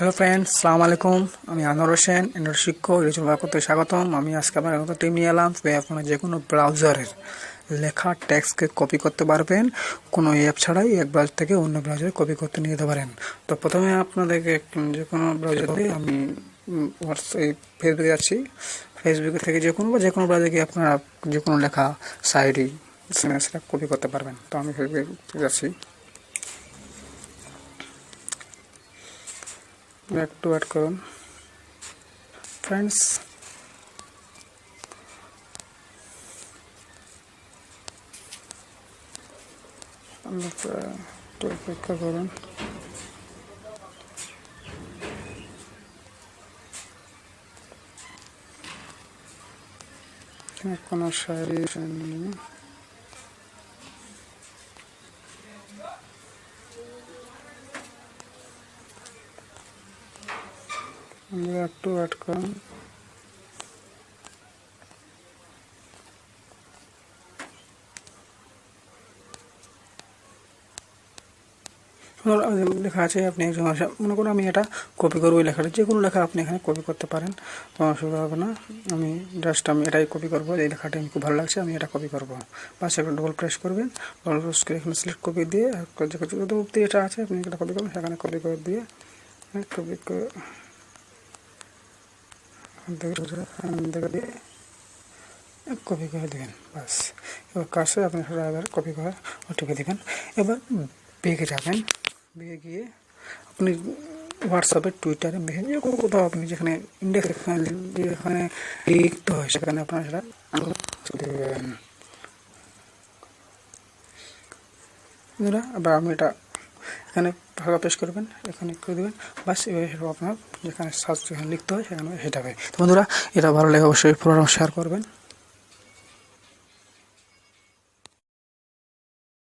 Hello friends সালাম আলাইকুম আমি আনোয়ার হোসেন এন্ডর শিক্ষক রিচুল করতে স্বাগতম। আমি আজকে আপনার নতুন টিম নিয়ে এলাম। তো আপনার যে কোনো ব্রাউজারের লেখা টেক্সটকে কপি করতে পারবেন। কোনো অ্যাপ ছাড়াই এক ব্রাউজার থেকে অন্য ব্রাউজারে কপি করতে নিয়ে যেতে পারেন। তো প্রথমে আপনাদেরকে যে কোনো ব্রাউজারে আমি হোয়াটসঅ্যাপ ফেসবুকে যাচ্ছি। ফেসবুক থেকে যে কোনো বা যে কোনো ব্রাউজারে গিয়ে আপনারা যে কোনো লেখা সাইডি সেটা কপি করতে পারবেন। তো আমি ফেসবুকে যাচ্ছি। একটু অ্যাড করুন ফ্রেন্ডস একটু অপেক্ষা করুন কোনো শাড়ি আমরা একটু করুন লেখা আছে আপনি একজন মনে করুন আমি এটা কপি করব লেখাটা যে কোনো লেখা আপনি এখানে কপি করতে পারেন কোনো অসুবিধা হবে না আমি জাস্ট আমি এটাই কপি করব এই লেখাটা আমি খুব ভালো লাগছে আমি এটা কপি করব বাস একটা ডবল প্রেস করবেন ডবল প্রেস করে এখানে সিলেক্ট কপি দিয়ে যত অব্দি এটা আছে আপনি এটা কপি করবেন সেখানে কপি করে দিয়ে কপি করে কপি করে দেবেন, বাস। এবার কাছে আপনি এবার কপি করে ওটিকে দেবেন। এবার বেগে যাবেন, বেগে গিয়ে আপনি হোয়াটসঅ্যাপে, টুইটারে মেসেজ যে কোনো কোথাও আপনি যেখানে ইন্ডেক্স যেখানে লিখতে হয় সেখানে আপনারা সেটা দেবেন। আবার আপনি এটা এখানে ভাগা পেশ করবেন, এখানে করে দেবেন। বাস এভাবে আপনার, যেখানে সার্চ যেখানে লিখতে হয়, সেখানে হেঁটাবে হবে। তো বন্ধুরা, এটা ভালো লাগে অবশ্যই প্রোগ্রাম শেয়ার করবেন।